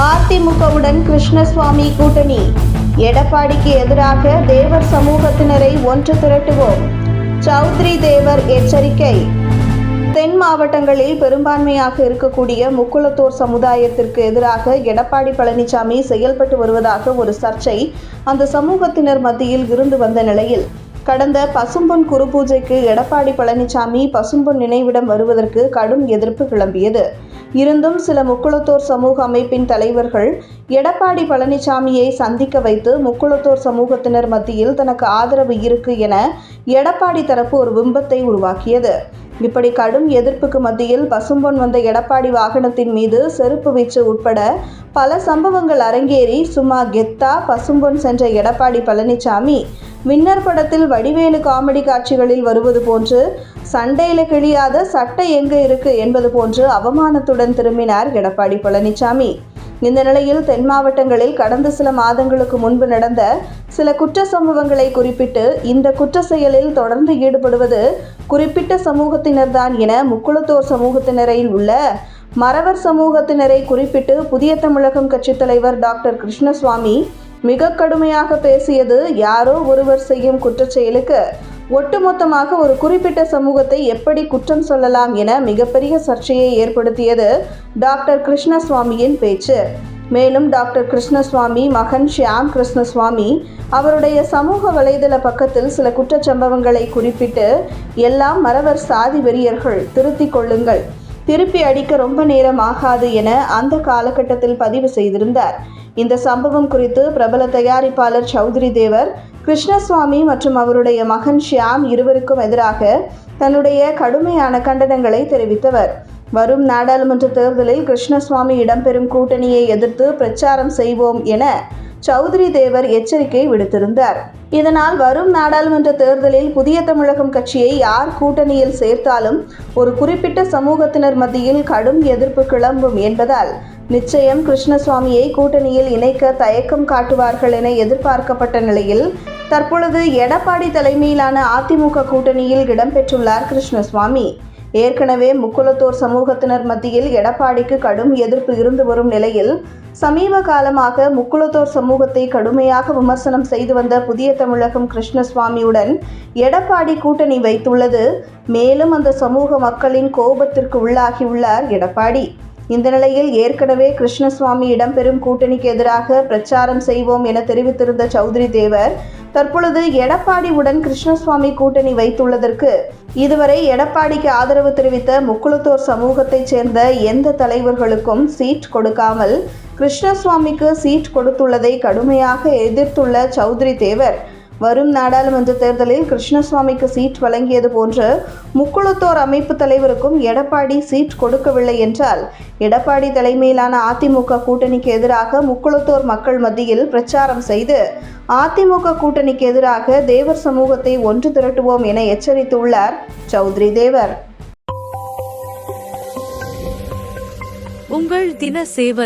அதிமுகவுடன் கிருஷ்ணசுவாமி கூட்டணி. எடப்பாடிக்கு எதிராக தேவர் சமூகத்தினரை ஒன்று திரட்டுவோம். சௌத்ரி தேவர் எச்சரிக்கை. தென் மாவட்டங்களில் பெரும்பான்மையாக இருக்கக்கூடிய முக்குளத்தோர் சமுதாயத்திற்கு எதிராக எடப்பாடி பழனிசாமி செயல்பட்டு வருவதாக ஒரு சர்ச்சை அந்த சமூகத்தினர் மத்தியில் இருந்து வந்த நிலையில். கடந்த பசும்பொன் குரு பூஜைக்கு எடப்பாடி பழனிசாமி பசும்பொன் நினைவிடம் வருவதற்கு கடும் எதிர்ப்பு கிளம்பியது. இருந்தும் சில முக்குளத்தோர் சமூக அமைப்பின் தலைவர்கள் எடப்பாடி பழனிசாமியை சந்திக்க வைத்து முக்குளத்தோர் சமூகத்தினர் மத்தியில் தனக்கு ஆதரவு இருக்கு என எடப்பாடி தரப்பு ஒரு பிம்பத்தை உருவாக்கியது. இப்படி கடும் எதிர்ப்புக்கு மத்தியில் பசும்பொன் வந்த எடப்பாடி வாகனத்தின் மீது செருப்பு வீச்சு உட்பட பல சம்பவங்கள் அரங்கேறி சும்மா கெத்தா பசும்பொன் சென்ற எடப்பாடி பழனிசாமி வின்னர் படத்தில் வடிவேலு காமெடி காட்சிகளில் வருவது போன்று சண்டையில கிழியாத சட்டை எங்க இருக்கு என்பது போன்று அவமானத்துடன் திரும்பினார் எடப்பாடி பழனிசாமி இந்த நிலையில் தென் மாவட்டங்களில் கடந்த சில மாதங்களுக்கு முன்பு நடந்த சில குற்ற சம்பவங்களை குறிப்பிட்டு இந்த குற்ற செயலில் தொடர்ந்து ஈடுபடுவது குறிப்பிட்ட சமூகத்தினர்தான் என முக்குளத்தோர் சமூகத்தினரில் உள்ள மறவர் சமூகத்தினரை குறிப்பிட்டு புதிய தமிழகம் கட்சித் தலைவர் டாக்டர் கிருஷ்ணசுவாமி மிக கடுமையாக பேசியது யாரோ ஒருவர் செய்யும் குற்றச்செயலுக்கு. ஒட்டுமொத்தமாக ஒரு குறிப்பிட்ட சமூகத்தை எப்படி குற்றம் சொல்லலாம் என மிகப்பெரிய சர்ச்சையை ஏற்படுத்தியது டாக்டர் கிருஷ்ணசுவாமியின் பேச்சு. மேலும் டாக்டர் கிருஷ்ணசுவாமி மகன் ஷியாம் கிருஷ்ணசுவாமி அவருடைய சமூக வலைதள பக்கத்தில் சில குற்றச்சம்பவங்களை குறிப்பிட்டு எல்லாம் மறவர் சாதி வெறியர்கள் திருத்திக் கொள்ளுங்கள். திருப்பி அடிக்க ரொம்ப நேரம் ஆகாது என அந்த காலகட்டத்தில் பதிவு செய்திருந்தார். இந்த சம்பவம் குறித்து பிரபல தயாரிப்பாளர் சௌத்ரி தேவர் கிருஷ்ணசுவாமி மற்றும் அவருடைய மகன் ஷியாம் இருவருக்கும் எதிராக தன்னுடைய கடுமையான கண்டனங்களை தெரிவித்தவர். வரும் நாடாளுமன்ற தேர்தலில் கிருஷ்ணசுவாமி இடம்பெறும் கூட்டணியை எதிர்த்து பிரச்சாரம் செய்வோம் என சௌத்ரி தேவர் எச்சரிக்கை விடுத்திருந்தார். இதனால் வரும் நாடாளுமன்ற தேர்தலில் புதிய தமிழகம் கட்சியை யார் கூட்டணியில் சேர்த்தாலும் ஒரு குறிப்பிட்ட சமூகத்தினர் மத்தியில் கடும் எதிர்ப்பு கிளம்பும் என்பதால் நிச்சயம் கிருஷ்ணசுவாமியை கூட்டணியில் இணைக்க தயக்கம் காட்டுவார்கள் என எதிர்பார்க்கப்பட்ட நிலையில் தற்பொழுது எடப்பாடி தலைமையிலான அதிமுக கூட்டணியில் இடம்பெற்றுள்ளார் கிருஷ்ணசுவாமி ஏற்கனவே முக்குளத்தோர் சமூகத்தினர் மத்தியில் எடப்பாடிக்கு கடும் எதிர்ப்பு இருந்து வரும் நிலையில் சமீப காலமாக முக்குளத்தோர் சமூகத்தை கடுமையாக விமர்சனம் செய்து வந்த புதிய தமிழகம் கிருஷ்ணசுவாமியுடன் எடப்பாடி கூட்டணி வைத்துள்ளது. மேலும் அந்த சமூக மக்களின் கோபத்திற்கு உள்ளாகியுள்ளார் எடப்பாடி. இந்த நிலையில் ஏற்கனவே கிருஷ்ணசுவாமி இடம்பெறும் கூட்டணிக்கு எதிராக பிரச்சாரம் செய்வோம் என தெரிவித்திருந்த சௌத்ரி தேவர் தற்பொழுது எடப்பாடியுடன் கிருஷ்ணசுவாமி கூட்டணி வைத்துள்ளதற்கு இதுவரை எடப்பாடிக்கு ஆதரவு தெரிவித்த முக்குளத்தோர் சமூகத்தைச் சேர்ந்த எந்த தலைவர்களுக்கும் சீட் கொடுக்காமல் கிருஷ்ணசுவாமிக்கு சீட் கொடுத்துள்ளதை கடுமையாக எதிர்த்துள்ள சௌத்ரி தேவர் வரும் நாடாளுமன்ற தேர்தலில் கிருஷ்ணசுவாமிக்கு சீட் வழங்கியது போன்று முக்குளத்தோர் அமைப்பு தலைவருக்கும் எடப்பாடி சீட் கொடுக்கவில்லை என்றால் எடப்பாடி தலைமையிலான அதிமுக கூட்டணிக்கு எதிராக முக்குளத்தோர் மக்கள் மத்தியில் பிரச்சாரம் செய்து அதிமுக கூட்டணிக்கு எதிராக தேவர் சமூகத்தை ஒன்று திரட்டுவோம் என எச்சரித்துள்ளார் சௌத்ரி தேவர். உங்கள் தின சேவல்